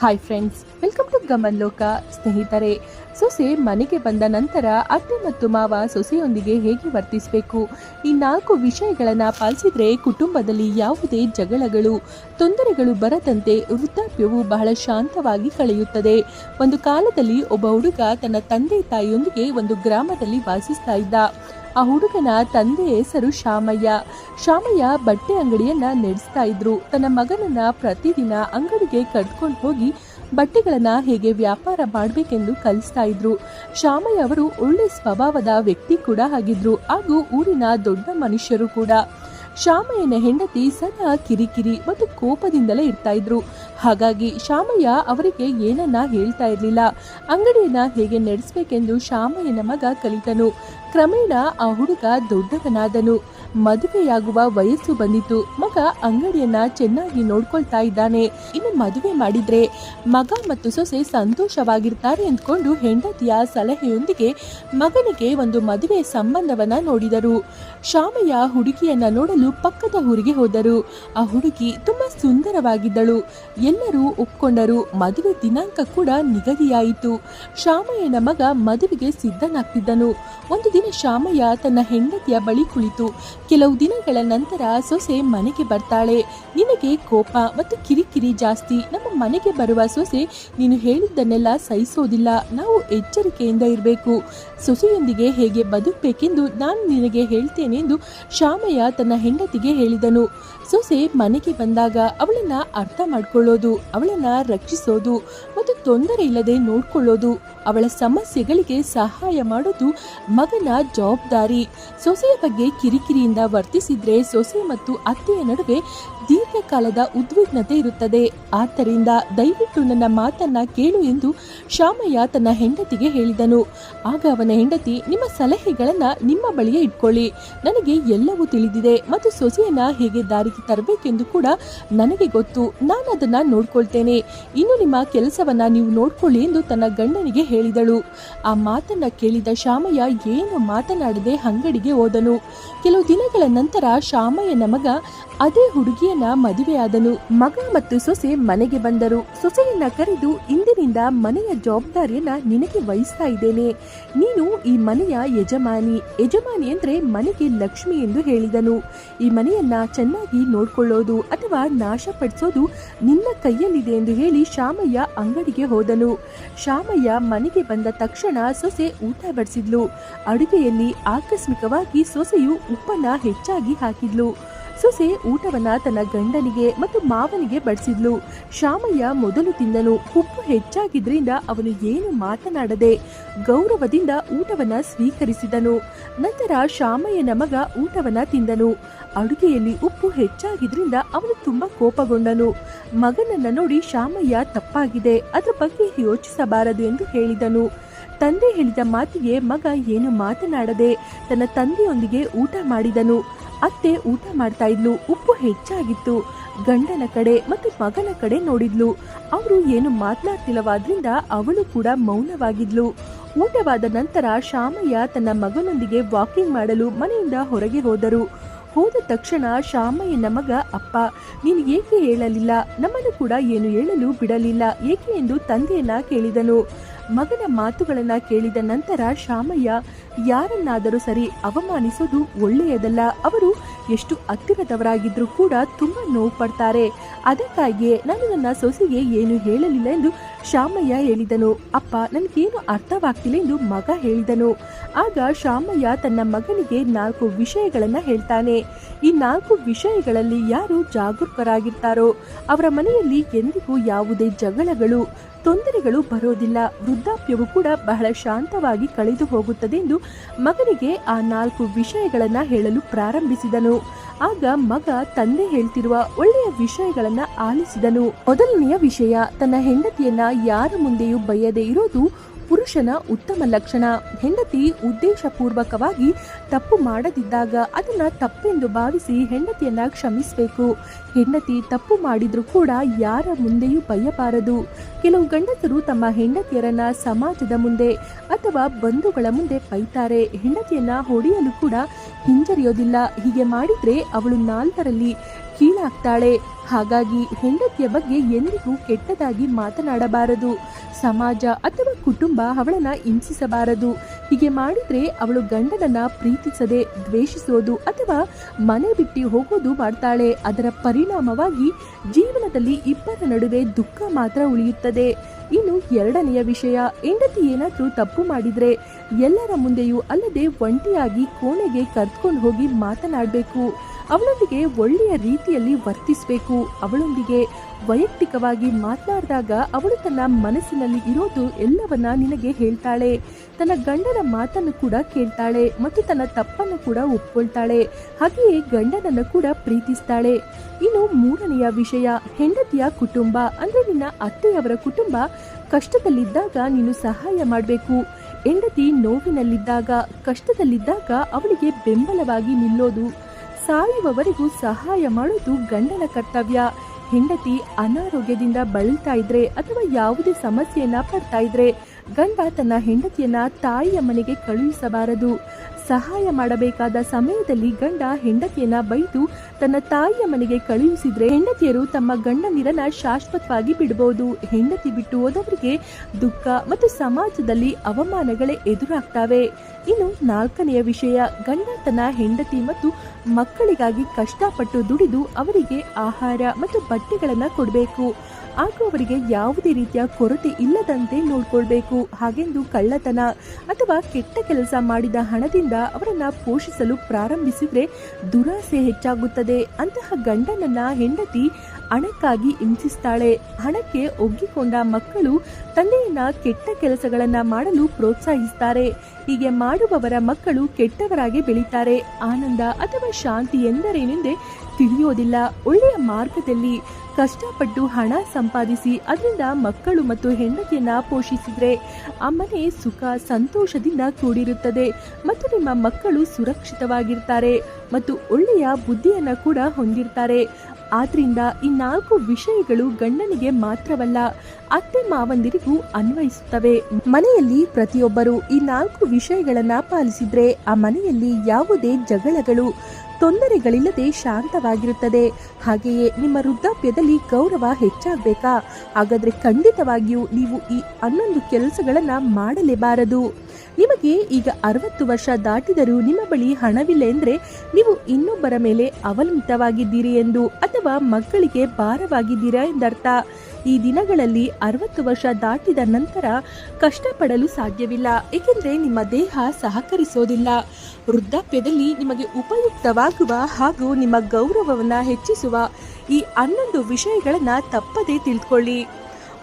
Hi friends welcome to Gaman Loka ಸ್ನೇಹಿತರೆ. ಸೊಸೆ ಮನೆಗೆ ಬಂದ ನಂತರ ಅತ್ತೆ ಮತ್ತು ಮಾವ ಸೊಸೆಯೊಂದಿಗೆ ಹೇಗೆ ವರ್ತಿಸಬೇಕು? ಈ ನಾಲ್ಕು ವಿಷಯಗಳನ್ನು ಪಾಲಿಸಿದರೆ ಕುಟುಂಬದಲ್ಲಿ ಯಾವುದೇ ಜಗಳಗಳು, ತೊಂದರೆಗಳು ಬರದಂತೆ ವೃದ್ಧಾಪ್ಯವು ಬಹಳ ಶಾಂತವಾಗಿ ಕಳೆಯುತ್ತದೆ. ಒಂದು ಕಾಲದಲ್ಲಿ ಒಬ್ಬ ಹುಡುಗ ತನ್ನ ತಂದೆ ತಾಯಿಯೊಂದಿಗೆ ಒಂದು ಗ್ರಾಮದಲ್ಲಿ ವಾಸಿಸ್ತಾ ಇದ್ದ. ಆ ಹುಡುಗನ ತಂದೆ ಹೆಸರು ಶಾಮಯ್ಯ ಶಾಮಯ್ಯ ಬಟ್ಟೆ ಅಂಗಡಿಯನ್ನ ನಡೆಸ್ತಾ ಇದ್ರು. ತನ್ನ ಮಗನನ್ನ ಪ್ರತಿದಿನ ಅಂಗಡಿಗೆ ಕಟ್ಕೊಂಡು ಹೋಗಿ ಬಟ್ಟೆಗಳನ್ನ ಹೇಗೆ ವ್ಯಾಪಾರ ಮಾಡಬೇಕೆಂದು ಕಲಿಸ್ತಾ ಇದ್ರು. ಶಾಮಯ್ಯ ಅವರು ಒಳ್ಳೆ ಸ್ವಭಾವದ ವ್ಯಕ್ತಿ ಕೂಡ ಆಗಿದ್ರು. ಹಾಗೂ ಊರಿನ ದೊಡ್ಡ ಮನುಷ್ಯರು ಕೂಡ. ಶಾಮಯ್ಯನ ಹೆಂಡತಿ ಸದಾ ಕಿರಿಕಿರಿ ಮತ್ತು ಕೋಪದಿಂದಲೇ ಇರ್ತಾ ಇದ್ರು. ಹಾಗಾಗಿ ಶಾಮಯ್ಯ ಅವರಿಗೆ ಏನನ್ನ ಹೇಳ್ತಾ ಇರಲಿಲ್ಲ. ಅಂಗಡಿಯನ್ನ ಹೇಗೆ ನಡೆಸಬೇಕೆಂದು ಶಾಮಯ್ಯನ ಮಗ ಕಲಿತನು. ಕ್ರಮೇಣ ಆ ಹುಡುಗ ದೊಡ್ಡವನಾದನು. ಮದುವೆಯಾಗುವ ವಯಸ್ಸು ಬಂದಿತು ಮಗ ಅಂಗಡಿಯನ್ನ ಚೆನ್ನಾಗಿ ನೋಡ್ಕೊಳ್ತಾ ಇದ್ದಾನೆ. ಇನ್ನು ಮದುವೆ ಮಾಡಿದ್ರೆ ಮಗ ಮತ್ತು ಸೊಸೆ ಸಂತೋಷವಾಗಿರ್ತಾರೆ ಅಂದ್ಕೊಂಡು ಹೆಂಡತಿಯ ಸಲಹೆಯೊಂದಿಗೆ ಮಗನಿಗೆ ಒಂದು ಮದುವೆ ಸಂಬಂಧವನ್ನ ನೋಡಿದರು. ಶಾಮಯ್ಯ ಹುಡುಗಿಯನ್ನ ನೋಡಲು ಪಕ್ಕದ ಊರಿಗೆ ಹೋದರು. ಆ ಹುಡುಗಿ ತುಂಬಾ ಸುಂದರವಾಗಿದ್ದಳು. ಎಲ್ಲರೂ ಒಪ್ಕೊಂಡರು ಮದುವೆ ದಿನಾಂಕ ಕೂಡ ನಿಗದಿಯಾಯಿತು. ಶಾಮಯ್ಯನ ಮಗ ಮದುವೆಗೆ ಸಿದ್ಧನಾಗ್ತಿದ್ದನು. ಒಂದು ದಿನ ಶಾಮಯ್ಯ ತನ್ನ ಹೆಂಡತಿಯ ಬಳಿ ಕುಳಿತು, ಕೆಲವು ದಿನಗಳ ನಂತರ ಸೊಸೆ ಮನೆಗೆ ಬರ್ತಾಳೆ. ನಿನಗೆ ಕೋಪ ಮತ್ತು ಕಿರಿಕಿರಿ ಜಾಸ್ತಿ. ನಮ್ಮ ಮನೆಗೆ ಬರುವ ಸೊಸೆ ನೀನು ಹೇಳಿದ್ದನ್ನೆಲ್ಲ ಸಹಿಸೋದಿಲ್ಲ. ನಾವು ಎಚ್ಚರಿಕೆಯಿಂದ ಇರಬೇಕು. ಸೊಸೆಯೊಂದಿಗೆ ಹೇಗೆ ಬದುಕಬೇಕೆಂದು ನಾನು ನಿನಗೆ ಹೇಳ್ತೇನೆ ಎಂದು ಶಾಮಯ್ಯ ತನ್ನ ಹೆಂಡತಿಗೆ ಹೇಳಿದನು. ಸೊಸೆ ಮನೆಗೆ ಬಂದಾಗ ಅವಳನ್ನ ಅರ್ಥ ಮಾಡ್ಕೊಳ್ಳೋದು ಅವಳನ್ನ ರಕ್ಷಿಸೋದು ಮತ್ತು ತೊಂದರೆ ಇಲ್ಲದೆ ನೋಡ್ಕೊಳ್ಳೋದು, ಅವಳ ಸಮಸ್ಯೆಗಳಿಗೆ ಸಹಾಯ ಮಾಡೋದು ಮಗನ ಜವಾಬ್ದಾರಿ. ಸೊಸೆಯ ಬಗ್ಗೆ ಕಿರಿಕಿರಿಯಿಂದ ವರ್ತಿಸಿದ್ರೆ ಸೊಸೆ ಮತ್ತು ಅತ್ತೆಯ ನಡುವೆ ದೀರ್ಘಕಾಲದ ಉದ್ವಿಗ್ನತೆ ಇರುತ್ತದೆ. ಆದ್ದರಿಂದ ದಯವಿಟ್ಟು ನನ್ನ ಮಾತನ್ನ ಕೇಳು ಎಂದು ಶಾಮಯ್ಯ ತನ್ನ ಹೆಂಡತಿಗೆ ಹೇಳಿದನು. ಆಗ ಅವನ ಹೆಂಡತಿ, ನಿಮ್ಮ ಸಲಹೆಗಳನ್ನ ನಿಮ್ಮ ಬಳಿಯೇ ಇಟ್ಕೊಳ್ಳಿ. ನನಗೆ ಎಲ್ಲವೂ ತಿಳಿದಿದೆ ಮತ್ತು ಸೊಸೆಯನ್ನ ಹೇಗೆ ದಾರಿಗೆ ತರಬೇಕೆಂದು ಕೂಡ ನನಗೆ ಗೊತ್ತು. ನಾನು ಅದನ್ನ ನೋಡ್ಕೊಳ್ತೇನೆ. ಇನ್ನು ನಿಮ್ಮ ಕೆಲಸವನ್ನ ನೀವು ನೋಡ್ಕೊಳ್ಳಿ ಎಂದು ತನ್ನ ಗಂಡನಿಗೆ ಹೇಳಿದಳು. ಆ ಮಾತನ್ನ ಕೇಳಿದ ಶಾಮಯ್ಯ ಏನು ಮಾತನಾಡದೆ ಅಂಗಡಿಗೆ ಹೋದನು. ಕೆಲವು ದಿನಗಳ ನಂತರ ಶಾಮಯ್ಯನ ಮಗ ಅದೇ ಹುಡುಗಿಯನ್ನ ಮದುವೆಯಾದನು. ಮಗ ಮತ್ತು ಸೊಸೆ ಮನೆಗೆ ಬಂದರು. ಸೊಸೆಯನ್ನ ಕರೆದು ಇಂದಿನಿಂದ ಮನೆಯ ಜವಾಬ್ದಾರಿಯನ್ನ ನಿನಗೆ ವಹಿಸ್ತಾ ಇದ್ದೇನೆ. ನೀನು ಈ ಮನೆಯ ಯಜಮಾನಿ. ಯಜಮಾನಿ ಅಂದ್ರೆ ಮನೆಗೆ ಲಕ್ಷ್ಮಿ ಎಂದು ಹೇಳಿದನು. ಈ ಮನೆಯನ್ನ ಚೆನ್ನಾಗಿ ನೋಡ್ಕೊಳ್ಳೋದು ಅಥವಾ ನಾಶಪಡಿಸೋದು ನಿನ್ನ ಕೈಯಲ್ಲಿದೆ ಎಂದು ಹೇಳಿ ಶಾಮಯ್ಯ ಅಂಗಡಿಗೆ ಹೋದನು. ಶಾಮಯ್ಯ ಮನೆಗೆ ಬಂದ ತಕ್ಷಣ ಸೊಸೆ ಊಟ ಬಡಿಸಿದ್ಲು. ಅಡುಗೆಯಲ್ಲಿ ಆಕಸ್ಮಿಕವಾಗಿ ಸೊಸೆಯು ಉಪ್ಪನ್ನ ಹೆಚ್ಚಾಗಿ ಹಾಕಿದ್ಲು. ಸೊಸೆ ಊಟವನ್ನ ತನ್ನ ಗಂಡನಿಗೆ ಮತ್ತು ಮಾವನಿಗೆ ಬಡಿಸಿದ್ಲು. ಶಾಮಯ್ಯ ಮೊದಲು ತಿಂದನು. ಉಪ್ಪು ಹೆಚ್ಚಾಗಿದ್ರಿಂದ ಅವನು ಏನು ಮಾತನಾಡದೆ ಗೌರವದಿಂದ ಊಟವನ್ನ ಸ್ವೀಕರಿಸಿದನು. ನಂತರ ಶಾಮಯ್ಯನ ಮಗ ಊಟವನ್ನ ತಿಂದನು. ಅಡುಗೆಯಲ್ಲಿ ಉಪ್ಪು ಹೆಚ್ಚಾಗಿದ್ರಿಂದ ಅವನು ತುಂಬಾ ಕೋಪಗೊಂಡನು. ಮಗನನ್ನ ನೋಡಿ ಶಾಮಯ್ಯ ತಪ್ಪಾಗಿದೆ. ಅದರ ಬಗ್ಗೆ ಯೋಚಿಸಬಾರದು ಎಂದು ಹೇಳಿದನು. ತಂದೆ ಹೇಳಿದ ಮಾತಿಗೆ ಮಗ ಏನು ಮಾತನಾಡದೆ ತನ್ನ ತಂದೆಯೊಂದಿಗೆ ಊಟ ಮಾಡಿದನು. ಅತ್ತೆ ಊಟ ಮಾಡ್ತಾ ಇದ್ಲು, ಉಪ್ಪು ಹೆಚ್ಚಾಗಿತ್ತು. ಗಂಡನ ಕಡೆ ಮತ್ತು ಮಗನ ಕಡೆ ನೋಡಿದ್ಲು. ಅವರು ಏನು ಮಾತನಾಡ್ತಿಲ್ಲವಾದ್ರಿಂದ ಅವಳು ಕೂಡ ಮೌನವಾಗಿದ್ಲು. ಊಟವಾದ ನಂತರ ಶಾಮಯ್ಯ ತನ್ನ ಮಗನೊಂದಿಗೆ ವಾಕಿಂಗ್ ಮಾಡಲು ಮನೆಯಿಂದ ಹೊರಗೆ ಹೋದರು. ಹೋದ ತಕ್ಷಣ ಶಾಮಯ್ಯನ ಮಗ, ಅಪ್ಪ, ನೀನು ಏಕೆ ಹೇಳಲಿಲ್ಲ? ನಮ್ಮನ್ನು ಕೂಡ ಏನು ಹೇಳಲು ಬಿಡಲಿಲ್ಲ. ಏಕೆ ಎಂದು ತಂದೆಯನ್ನ ಕೇಳಿದನು. ಮಗನ ಮಾತುಗಳನ್ನ ಕೇಳಿದ ನಂತರ ಶಾಮಯ್ಯ ಯಾರನ್ನಾದರೂ ಸರಿ ಅವಮಾನಿಸೋದು ಒಳ್ಳೆಯದಲ್ಲ. ಅವರು ಎಷ್ಟು ಹತ್ತಿರದವರಾಗಿದ್ರೂ ಕೂಡ ತುಂಬಾ ನೋವು ಪಡ್ತಾರೆ. ಅದಕ್ಕಾಗಿಯೇ ನಾನು ನನ್ನ ಸೊಸೆಗೆ ಏನು ಹೇಳಲಿಲ್ಲ ಎಂದು ಶಾಮಯ್ಯ ಹೇಳಿದನು. ಅಪ್ಪ, ನನಗೇನು ಅರ್ಥವಾಗ್ತಿಲ್ಲ ಎಂದು ಮಗ ಹೇಳಿದನು. ಆಗ ಶಾಮಯ್ಯ ತನ್ನ ಮಗನಿಗೆ ನಾಲ್ಕು ವಿಷಯಗಳನ್ನ ಹೇಳ್ತಾನೆ. ಈ ನಾಲ್ಕು ವಿಷಯಗಳಲ್ಲಿ ಯಾರು ಜಾಗರೂಕರಾಗಿರ್ತಾರೋ, ಅವರ ಮನೆಯಲ್ಲಿ ಎಂದಿಗೂ ಯಾವುದೇ ಜಗಳಗಳು, ತೊಂದರೆಗಳು ಬರೋದಿಲ್ಲ. ವೃದ್ಧಾಪ್ಯವು ಕೂಡ ಬಹಳ ಶಾಂತವಾಗಿ ಕಳೆದು ಹೋಗುತ್ತದೆ ಎಂದು ಮಗನಿಗೆ ಆ ನಾಲ್ಕು ವಿಷಯಗಳನ್ನ ಹೇಳಲು ಪ್ರಾರಂಭಿಸಿದನು. ಆಗ ಮಗ ತಂದೆ ಹೇಳ್ತಿರುವ ಒಳ್ಳೆಯ ವಿಷಯಗಳನ್ನ ಆಲಿಸಿದನು. ಮೊದಲನೆಯ ವಿಷಯ, ತನ್ನ ಹೆಂಡತಿಯನ್ನ ಯಾರ ಮುಂದೆಯೂ ಬಯ್ಯದೇ ಇರೋದು ಪುರುಷನ ಉತ್ತಮ ಲಕ್ಷಣ. ಹೆಂಡತಿ ಉದ್ದೇಶಪೂರ್ವಕವಾಗಿ ತಪ್ಪು ಮಾಡದಿದ್ದಾಗ ಅದನ್ನ ತಪ್ಪೆಂದು ಭಾವಿಸಿ ಹೆಂಡತಿಯನ್ನ ಕ್ಷಮಿಸಬೇಕು. ಹೆಂಡತಿ ತಪ್ಪು ಮಾಡಿದ್ರೂ ಕೂಡ ಯಾರ ಮುಂದೆಯೂ ಬಯ್ಯಬಾರದು ಕೆಲವು ಗಂಡಸರು ತಮ್ಮ ಹೆಂಡತಿಯರನ್ನ ಸಮಾಜದ ಮುಂದೆ ಅಥವಾ ಬಂಧುಗಳ ಮುಂದೆ ಬೈತಾರೆ. ಹೆಂಡತಿಯನ್ನ ಹೊಡೆಯಲು ಕೂಡ ಹಿಂಜರಿಯೋದಿಲ್ಲ. ಹೀಗೆ ಮಾಡಿದ್ರೆ ಅವಳು ನಾಲ್ಕರಲ್ಲಿ ಕೀಳಾಗ್ತಾಳೆ. ಹಾಗಾಗಿ ಹೆಂಡತಿಯ ಬಗ್ಗೆ ಎಂದಿಗೂ ಕೆಟ್ಟದಾಗಿ ಮಾತನಾಡಬಾರದು. ಸಮಾಜ ಅಥವಾ ಕುಟುಂಬ ಅವಳನ್ನ ಹಿಂಸಿಸಬಾರದು. ಹೀಗೆ ಮಾಡಿದ್ರೆ ಅವಳು ಗಂಡನನ್ನ ಪ್ರೀತಿಸದೆ, ದ್ವೇಷಿಸೋದು ಅಥವಾ ಮನೆ ಬಿಟ್ಟು ಹೋಗೋದು ಮಾಡ್ತಾಳೆ. ಅದರ ಪರಿಣಾಮವಾಗಿ ಜೀವನದಲ್ಲಿ ಇಬ್ಬರ ನಡುವೆ ದುಃಖ ಮಾತ್ರ ಉಳಿಯುತ್ತದೆ. ಇನ್ನು ಎರಡನೆಯ ವಿಷಯ, ಹೆಂಡತಿ ಏನಾದರೂ ತಪ್ಪು ಮಾಡಿದ್ರೆ ಎಲ್ಲರ ಮುಂದೆಯೂ ಅಲ್ಲದೆ ಒಂಟಿಯಾಗಿ ಕೋಣೆಗೆ ಕರ್ಕೊಂಡು ಹೋಗಿ ಮಾತನಾಡಬೇಕು. ಅವಳೊಂದಿಗೆ ಒಳ್ಳೆಯ ರೀತಿಯಲ್ಲಿ ವರ್ತಿಸಬೇಕು. ಅವಳೊಂದಿಗೆ ವೈಯಕ್ತಿಕವಾಗಿ ಮಾತನಾಡಿದಾಗ ಅವಳು ತನ್ನ ಮನಸ್ಸಿನಲ್ಲಿ ಇರೋದು ಎಲ್ಲವನ್ನ ನಿನಗೆ ಹೇಳ್ತಾಳೆ. ತನ್ನ ಗಂಡನ ಮಾತನ್ನು ಕೂಡ ಕೇಳ್ತಾಳೆ ಮತ್ತು ತನ್ನ ತಪ್ಪನ್ನು ಕೂಡ ಒಪ್ಕೊಳ್ತಾಳೆ. ಹಾಗೆಯೇ ಗಂಡನನ್ನು ಕೂಡ ಪ್ರೀತಿಸ್ತಾಳೆ. ಇನ್ನು ಮೂರನೆಯ ವಿಷಯ, ಹೆಂಡತಿಯ ಕುಟುಂಬ. ಅಂದ್ರೆ ನಿನ್ನ ಅತ್ತೆಯವರ ಕುಟುಂಬ. ಕಷ್ಟದಲ್ಲಿದ್ದಾಗ ನೀನು ಸಹಾಯ ಮಾಡಬೇಕು. ಹೆಂಡತಿ ನೋವಿನಲ್ಲಿದ್ದಾಗ, ಕಷ್ಟದಲ್ಲಿದ್ದಾಗ ಅವಳಿಗೆ ಬೆಂಬಲವಾಗಿ ನಿಲ್ಲೋದು. ಸಾಯುವವರೆಗೂ ಸಹಾಯ ಮಾಡೋದು ಗಂಡನ ಕರ್ತವ್ಯ. ಹೆಂಡತಿ ಅನಾರೋಗ್ಯದಿಂದ ಬಳಲ್ತಾ ಇದ್ರೆ ಅಥವಾ ಯಾವುದೇ ಸಮಸ್ಯೆಯನ್ನ ಪಡ್ತಾ ಇದ್ರೆ ಗಂಡ ತನ್ನ ಹೆಂಡತಿಯನ್ನ ತಾಯಿಯ ಮನೆಗೆ ಕಳುಹಿಸಬಾರದು. ಸಹಾಯ ಮಾಡಬೇಕಾದ ಸಮಯದಲ್ಲಿ ಗಂಡ ಹೆಂಡತಿಯನ್ನ ಬೈದು ತನ್ನ ತಾಯಿಯ ಮನೆಗೆ ಕಳುಹಿಸಿದ್ರೆ ಹೆಂಡತಿಯರು ತಮ್ಮ ಗಂಡನಿರನ್ನ ಶಾಶ್ವತವಾಗಿ ಬಿಡಬಹುದು ಹೆಂಡತಿ ಬಿಟ್ಟು ಹೋದವರಿಗೆ ದುಃಖ ಮತ್ತು ಸಮಾಜದಲ್ಲಿ ಅವಮಾನಗಳೇ ಎದುರಾಗ್ತವೆ. ಇನ್ನು ನಾಲ್ಕನೆಯ ವಿಷಯ, ಗಂಡ ಹೆಂಡತಿ ಮತ್ತು ಮಕ್ಕಳಿಗಾಗಿ ಕಷ್ಟಪಟ್ಟು ದುಡಿದು ಅವರಿಗೆ ಆಹಾರ ಮತ್ತು ಬಟ್ಟೆಗಳನ್ನ ಕೊಡಬೇಕು. ಹಾಗೂ ಅವರಿಗೆ ಯಾವುದೇ ರೀತಿಯ ಕೊರತೆ ಇಲ್ಲದಂತೆ ನೋಡ್ಕೊಳ್ಬೇಕು. ಹಾಗೆಂದು ಕಳ್ಳತನ ಅಥವಾ ಕೆಟ್ಟ ಕೆಲಸ ಮಾಡಿದ ಹಣದಿಂದ ಅವರನ್ನ ಪೋಷಿಸಲು ಪ್ರಾರಂಭಿಸಿದ್ರೆ ದುರಾಸೆ ಹೆಚ್ಚಾಗುತ್ತದೆ. ಅಂತಹ ಗಂಡನನ್ನ ಹೆಂಡತಿ ಹಣಕ್ಕಾಗಿ ಹಿಂಸಿಸ್ತಾಳೆ. ಹಣಕ್ಕೆ ಒಗ್ಗಿಕೊಂಡ ಮಕ್ಕಳು ತಂದೆಯನ್ನ ಕೆಟ್ಟ ಕೆಲಸಗಳನ್ನ ಮಾಡಲು ಪ್ರೋತ್ಸಾಹಿಸ್ತಾರೆ. ಹೀಗೆ ಮಾಡುವವರ ಮಕ್ಕಳು ಕೆಟ್ಟವರಾಗಿ ಬೆಳೀತಾರೆ. ಆನಂದ ಅಥವಾ ಶಾಂತಿ ಎಂದರೇನೆಂದೇ ತಿಳಿಯೋದಿಲ್ಲ. ಒಳ್ಳೆಯ ಮಾರ್ಗದಲ್ಲಿ ಕಷ್ಟಪಟ್ಟು ಹಣ ಸಂಪಾದಿಸಿ ಅದರಿಂದ ಮಕ್ಕಳು ಮತ್ತು ಹೆಂಡತಿಯನ್ನ ಪೋಷಿಸಿದ್ರೆ ಆ ಸುಖ, ಸಂತೋಷದಿಂದ ಕೂಡಿರುತ್ತದೆ. ಮತ್ತು ನಿಮ್ಮ ಮಕ್ಕಳು ಸುರಕ್ಷಿತವಾಗಿರ್ತಾರೆ ಮತ್ತು ಒಳ್ಳೆಯ ಬುದ್ಧಿಯನ್ನ ಕೂಡ ಹೊಂದಿರ್ತಾರೆ. ಆದ್ರಿಂದ ಈ ನಾಲ್ಕು ವಿಷಯಗಳು ಗಂಡನಿಗೆ ಮಾತ್ರವಲ್ಲ, ಅತ್ತೆ ಮಾವಂದಿರಿಗೂ ಅನ್ವಯಿಸುತ್ತವೆ. ಮನೆಯಲ್ಲಿ ಪ್ರತಿಯೊಬ್ಬರು ಈ ನಾಲ್ಕು ವಿಷಯಗಳನ್ನ ಪಾಲಿಸಿದ್ರೆ ಆ ಮನೆಯಲ್ಲಿ ಯಾವುದೇ ಜಗಳಗಳು, ತೊಂದರೆಗಳಿಲ್ಲದೆ ಶಾಂತವಾಗಿರುತ್ತದೆ. ಹಾಗೆಯೇ ನಿಮ್ಮ ವೃದ್ಧಾಪ್ಯದಲ್ಲಿ ಗೌರವ ಹೆಚ್ಚಾಗಬೇಕಾ? ಹಾಗಾದ್ರೆ ಖಂಡಿತವಾಗಿಯೂ ನೀವು ಈ ಹನ್ನೊಂದು ಕೆಲಸಗಳನ್ನ ಮಾಡಲೇಬಾರದು. ನಿಮಗೆ ಈಗ ಅರವತ್ತು ವರ್ಷ ದಾಟಿದರೂ ನಿಮ್ಮ ಬಳಿ ಹಣವಿಲ್ಲ ಎಂದ್ರೆ ನೀವು ಇನ್ನೊಬ್ಬರ ಮೇಲೆ ಅವಲಂಬಿತವಾಗಿದ್ದೀರಿ ಎಂದು ಅಥವಾ ಮಕ್ಕಳಿಗೆ ಭಾರವಾಗಿದ್ದೀರಾ ಎಂದರ್ಥ. ಈ ದಿನಗಳಲ್ಲಿ ಅರವತ್ತು ವರ್ಷ ದಾಟಿದ ನಂತರ ಕಷ್ಟಪಡಲು ಸಾಧ್ಯವಿಲ್ಲ, ಏಕೆಂದರೆ ನಿಮ್ಮ ದೇಹ ಸಹಕರಿಸೋದಿಲ್ಲ. ವೃದ್ಧಾಪ್ಯದಲ್ಲಿ ನಿಮಗೆ ಉಪಯುಕ್ತವಾಗುವ ಹಾಗೂ ನಿಮ್ಮ ಗೌರವವನ್ನು ಹೆಚ್ಚಿಸುವ ಈ ಹನ್ನೊಂದು ವಿಷಯಗಳನ್ನು ತಪ್ಪದೇ ತಿಳ್ಕೊಳ್ಳಿ.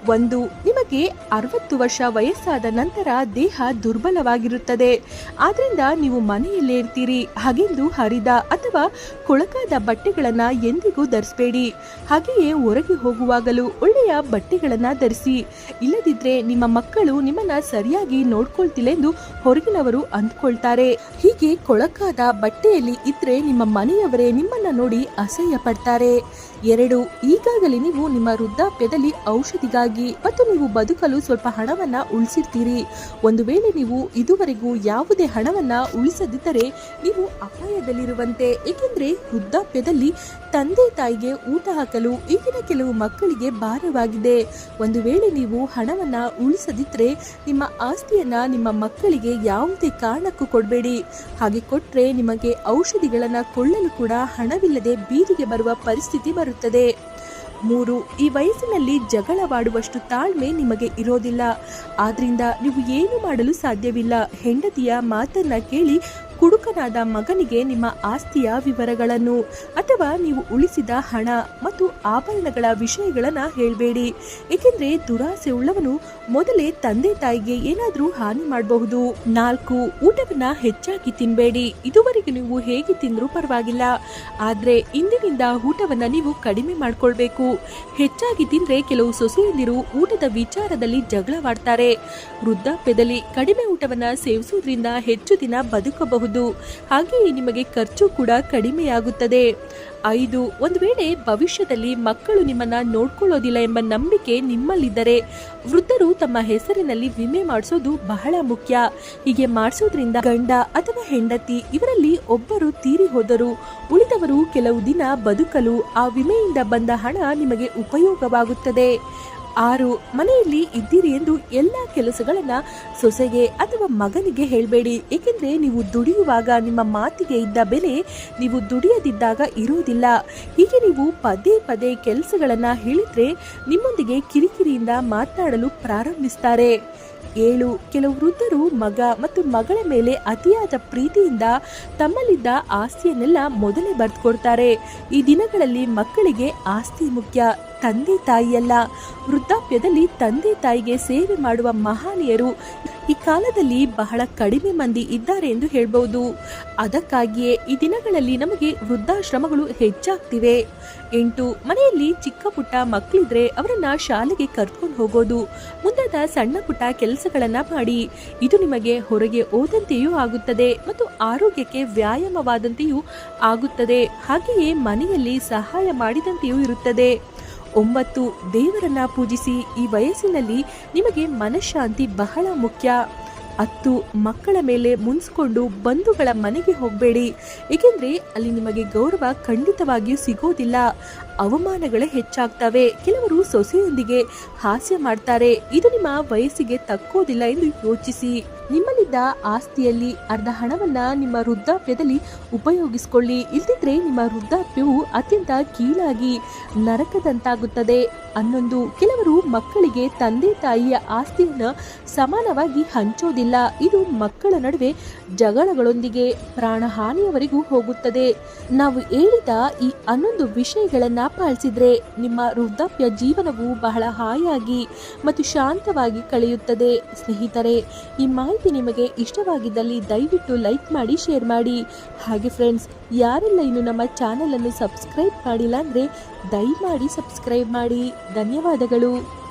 ಒಂದು, ನಿಮಗೆ ಅರವತ್ತು ವರ್ಷ ವಯಸ್ಸಾದ ನಂತರ ದೇಹ ದುರ್ಬಲವಾಗಿರುತ್ತದೆ. ಆದ್ರಿಂದ ನೀವು ಮನೆಯಲ್ಲೇ ಇರ್ತೀರಿ. ಹಾಗೆಂದು ಹರಿದ ಅಥವಾ ಕೊಳಕಾದ ಬಟ್ಟೆಗಳನ್ನ ಎಂದಿಗೂ ಧರಿಸಬೇಡಿ. ಹಾಗೆಯೇ ಹೊರಗೆ ಹೋಗುವಾಗಲೂ ಒಳ್ಳೆಯ ಬಟ್ಟೆಗಳನ್ನ ಧರಿಸಿ. ಇಲ್ಲದಿದ್ರೆ ನಿಮ್ಮ ಮಕ್ಕಳು ನಿಮ್ಮನ್ನ ಸರಿಯಾಗಿ ನೋಡ್ಕೊಳ್ತಿಲ್ಲ ಎಂದು ಹೊರಗಿನವರು ಅಂದ್ಕೊಳ್ತಾರೆ. ಹೀಗೆ ಕೊಳಕಾದ ಬಟ್ಟೆಯಲ್ಲಿ ಇದ್ರೆ ನಿಮ್ಮ ಮನೆಯವರೇ ನಿಮ್ಮನ್ನ ನೋಡಿ ಅಸಹ್ಯ ಪಡ್ತಾರೆ ಎರಡು, ಈಗಾಗಲೇ ನೀವು ನಿಮ್ಮ ವೃದ್ಧಾಪ್ಯದಲ್ಲಿ ಔಷಧಿಗಾಗಿ ಮತ್ತು ನೀವು ಬದುಕಲು ಸ್ವಲ್ಪ ಹಣವನ್ನ ಉಳಿಸಿರ್ತೀರಿ. ಒಂದು ವೇಳೆ ನೀವು ಇದುವರೆಗೂ ಯಾವುದೇ ಹಣವನ್ನ ಉಳಿಸದಿದ್ದರೆ ನೀವು ಅಪಾಯದಲ್ಲಿರುವಂತೆ, ಏಕೆಂದ್ರೆ ವೃದ್ಧಾಪ್ಯದಲ್ಲಿ ತಂದೆ ತಾಯಿಗೆ ಊಟ ಹಾಕಲು ಈಗಿನ ಕೆಲವು ಮಕ್ಕಳಿಗೆ ಭಾರವಾಗಿದೆ. ಒಂದು ವೇಳೆ ನೀವು ಹಣವನ್ನ ಉಳಿಸದಿದ್ರೆ ನಿಮ್ಮ ಆಸ್ತಿಯನ್ನ ನಿಮ್ಮ ಮಕ್ಕಳಿಗೆ ಯಾವುದೇ ಕಾರಣಕ್ಕೂ ಕೊಡಬೇಡಿ. ಹಾಗೆ ಕೊಟ್ಟರೆ ನಿಮಗೆ ಔಷಧಿಗಳನ್ನ ಕೊಳ್ಳಲು ಕೂಡ ಹಣವಿಲ್ಲದೆ ಬೀದಿಗೆ ಬರುವ ಪರಿಸ್ಥಿತಿ ಬರುತ್ತದೆ. ಮೂರು, ಈ ವಯಸ್ಸಿನಲ್ಲಿ ಜಗಳವಾಡುವಷ್ಟು ತಾಳ್ಮೆ ನಿಮಗೆ ಇರೋದಿಲ್ಲ. ಆದ್ರಿಂದ ನೀವು ಏನು ಮಾಡಲು ಸಾಧ್ಯವಿಲ್ಲ. ಹೆಂಡತಿಯ ಮಾತನ್ನ ಕೇಳಿ ಕುಡುಕನಾದ ಮಗನಿಗೆ ನಿಮ್ಮ ಆಸ್ತಿಯ ವಿವರಗಳನ್ನು ಅಥವಾ ನೀವು ಉಳಿಸಿದ ಹಣ ಮತ್ತು ಆಭರಣಗಳ ವಿಷಯಗಳನ್ನು ಹೇಳಬೇಡಿ. ಏಕೆಂದರೆ ದುರಾಸೆ ಉಳ್ಳವನು ಮೊದಲೇ ತಂದೆ ತಾಯಿಗೆ ಏನಾದರೂ ಹಾನಿ ಮಾಡಬಹುದು. ನಾಲ್ಕು, ಊಟವನ್ನ ಹೆಚ್ಚಾಗಿ ತಿನ್ನಬೇಡಿ ಇದುವರೆಗೆ ನೀವು ಹೇಗೆ ತಿಂದರೂ ಪರವಾಗಿಲ್ಲ. ಆದರೆ ಇಂದಿನಿಂದ ಊಟವನ್ನ ನೀವು ಕಡಿಮೆ ಮಾಡಿಕೊಳ್ಬೇಕು. ಹೆಚ್ಚಾಗಿ ತಿಂದ್ರೆ ಕೆಲವು ಸೊಸೆಯಂದಿರು ಊಟದ ವಿಚಾರದಲ್ಲಿ ಜಗಳವಾಡ್ತಾರೆ ವೃದ್ಧಾಪ್ಯದಲ್ಲಿ ಕಡಿಮೆ ಊಟವನ್ನ ಸೇವಿಸುವುದರಿಂದ ಹೆಚ್ಚು ದಿನ ಬದುಕಬಹುದು. ಮಾಡಬಹುದು ಹಾಗೆಯೇ ನಿಮಗೆ ಖರ್ಚು ಕೂಡ ಕಡಿಮೆಯಾಗುತ್ತದೆ. ಐದು, ಒಂದು ವೇಳೆ ಭವಿಷ್ಯದಲ್ಲಿ ಮಕ್ಕಳು ನಿಮ್ಮನ್ನ ನೋಡ್ಕೊಳ್ಳೋದಿಲ್ಲ ಎಂಬ ನಂಬಿಕೆ ನಿಮ್ಮಲ್ಲಿದ್ದರೆ ವೃದ್ಧರು ತಮ್ಮ ಹೆಸರಿನಲ್ಲಿ ವಿಮೆ ಮಾಡಿಸೋದು ಬಹಳ ಮುಖ್ಯ. ಹೀಗೆ ಮಾಡಿಸೋದ್ರಿಂದ ಗಂಡ ಅಥವಾ ಹೆಂಡತಿ ಇವರಲ್ಲಿ ಒಬ್ಬರು ತೀರಿ ಹೋದರು. ಉಳಿದವರು ಕೆಲವು ದಿನ ಬದುಕಲು ಆ ವಿಮೆಯಿಂದ ಬಂದ ಹಣ ನಿಮಗೆ ಉಪಯೋಗವಾಗುತ್ತದೆ. ಆರು, ಮನೆಯಲ್ಲಿ ಇದ್ದೀರಿ ಎಂದು ಎಲ್ಲ ಕೆಲಸಗಳನ್ನ ಸೊಸೆಗೆ ಅಥವಾ ಮಗನಿಗೆ ಹೇಳಬೇಡಿ. ಏಕೆಂದರೆ ನೀವು ದುಡಿಯುವಾಗ ನಿಮ್ಮ ಮಾತಿಗೆ ಇದ್ದ ಬೆಲೆ ನೀವು ದುಡಿಯದಿದ್ದಾಗ ಇರುವುದಿಲ್ಲ ಹೀಗೆ ನೀವು ಪದೇ ಪದೇ ಕೆಲಸಗಳನ್ನ ಹೇಳಿದ್ರೆ ನಿಮ್ಮೊಂದಿಗೆ ಕಿರಿಕಿರಿಯಿಂದ ಮಾತನಾಡಲು ಪ್ರಾರಂಭಿಸ್ತಾರೆ. ಏಳು, ಕೆಲವು ವೃದ್ಧರು ಮಗ ಮತ್ತು ಮಗಳ ಮೇಲೆ ಅತಿಯಾದ ಪ್ರೀತಿಯಿಂದ ತಮ್ಮಲ್ಲಿದ್ದ ಆಸ್ತಿಯನ್ನೆಲ್ಲ ಮೊದಲೇ ಬರೆದುಕೊಡ್ತಾರೆ. ಈ ದಿನಗಳಲ್ಲಿ ಮಕ್ಕಳಿಗೆ ಆಸ್ತಿ ಮುಖ್ಯ. ತಂದೆ ತಾಯಿಯಲ್ಲ. ವೃದ್ಧಾಪ್ಯದಲ್ಲಿ ತಂದೆ ತಾಯಿಗೆ ಸೇವೆ ಮಾಡುವ ಮಹಾನೀಯರು ಈ ಕಾಲದಲ್ಲಿ ಬಹಳ ಕಡಿಮೆ ಮಂದಿ ಇದ್ದಾರೆ ಎಂದು ಹೇಳಬಹುದು. ಅದಕ್ಕಾಗಿಯೇ ಈ ದಿನಗಳಲ್ಲಿ ನಮಗೆ ವೃದ್ಧಾಶ್ರಮಗಳು ಹೆಚ್ಚಾಗ್ತಿವೆ. ಎಂಟು, ಮನೆಯಲ್ಲಿ ಚಿಕ್ಕ ಪುಟ್ಟ ಮಕ್ಕಳಿದ್ರೆ ಅವರನ್ನ ಶಾಲೆಗೆ ಕರ್ಕೊಂಡು ಹೋಗೋದು ಮುಂದಾದ ಸಣ್ಣ ಪುಟ್ಟ ಕೆಲಸಗಳನ್ನ ಮಾಡಿ. ಇದು ನಿಮಗೆ ಹೊರಗೆ ಓದಂತೆಯೂ ಆಗುತ್ತದೆ ಮತ್ತು ಆರೋಗ್ಯಕ್ಕೆ ವ್ಯಾಯಾಮವಾದಂತೆಯೂ ಆಗುತ್ತದೆ. ಹಾಗೆಯೇ ಮನೆಯಲ್ಲಿ ಸಹಾಯ ಮಾಡಿದಂತೆಯೂ ಇರುತ್ತದೆ. ಒಂಬತ್ತು ದೇವರನ್ನ ಪೂಜಿಸಿ ಈ ವಯಸ್ಸಿನಲ್ಲಿ ನಿಮಗೆ ಮನಃಶಾಂತಿ ಬಹಳ ಮುಖ್ಯ. ಹತ್ತು ಮಕ್ಕಳ ಮೇಲೆ ಮುನ್ಸ್ಕೊಂಡು ಬಂಧುಗಳ ಮನೆಗೆ ಹೋಗಬೇಡಿ. ಏಕೆಂದ್ರೆ ಅಲ್ಲಿ ನಿಮಗೆ ಗೌರವ ಖಂಡಿತವಾಗಿಯೂ ಸಿಗೋದಿಲ್ಲ. ಅವಮಾನಗಳೇ ಹೆಚ್ಚಾಗ್ತವೆ. ಕೆಲವರು ಸೊಸೆಯೊಂದಿಗೆ ಹಾಸ್ಯ ಮಾಡ್ತಾರೆ. ಇದು ನಿಮ್ಮ ವಯಸ್ಸಿಗೆ ತಕ್ಕೋದಿಲ್ಲ ಎಂದು ಯೋಚಿಸಿ. ನಿಮ್ಮಲ್ಲಿದ್ದ ಆಸ್ತಿಯಲ್ಲಿ ಅರ್ಧ ಹಣವನ್ನ ನಿಮ್ಮ ವೃದ್ಧಾಪ್ಯದಲ್ಲಿ ಉಪಯೋಗಿಸಿಕೊಳ್ಳಿ. ಇಲ್ದಿದ್ರೆ ನಿಮ್ಮ ವೃದ್ಧಾಪ್ಯವು ಅತ್ಯಂತ ಕೀಳಾಗಿ ನರಕದಂತಾಗುತ್ತದೆ. ಹನ್ನೊಂದು ಕೆಲವರು ಮಕ್ಕಳಿಗೆ ತಂದೆ ತಾಯಿಯ ಆಸ್ತಿಯನ್ನು ಸಮಾನವಾಗಿ ಹಂಚೋದಿಲ್ಲ. ಇದು ಮಕ್ಕಳ ನಡುವೆ ಜಗಳಗಳೊಂದಿಗೆ ಪ್ರಾಣಹಾನಿಯವರೆಗೂ ಹೋಗುತ್ತದೆ. ನಾವು ಹೇಳಿದ ಈ ಹನ್ನೊಂದು ವಿಷಯಗಳನ್ನ ಪಾಲಿಸಿದ್ರೆ ನಿಮ್ಮ ವೃದ್ಧಾಪ್ಯ ಜೀವನವು ಬಹಳ ಹಾಯಾಗಿ ಮತ್ತು ಶಾಂತವಾಗಿ ಕಳೆಯುತ್ತದೆ. ಸ್ನೇಹಿತರೆ, ಈ ಮಾಹಿತಿ ನಿಮಗೆ ಇಷ್ಟವಾಗಿದ್ದಲ್ಲಿ ದಯವಿಟ್ಟು ಲೈಕ್ ಮಾಡಿ, ಶೇರ್ ಮಾಡಿ. ಹಾಗೆ ಫ್ರೆಂಡ್ಸ್ ಯಾರೆಲ್ಲ ಇನ್ನು ನಮ್ಮ ಚಾನಲನ್ನು ಸಬ್ಸ್ಕ್ರೈಬ್ ಮಾಡಿಲ್ಲ ಅಂದರೆ ದಯಮಾಡಿ ಸಬ್ಸ್ಕ್ರೈಬ್ ಮಾಡಿ. ಧನ್ಯವಾದಗಳು.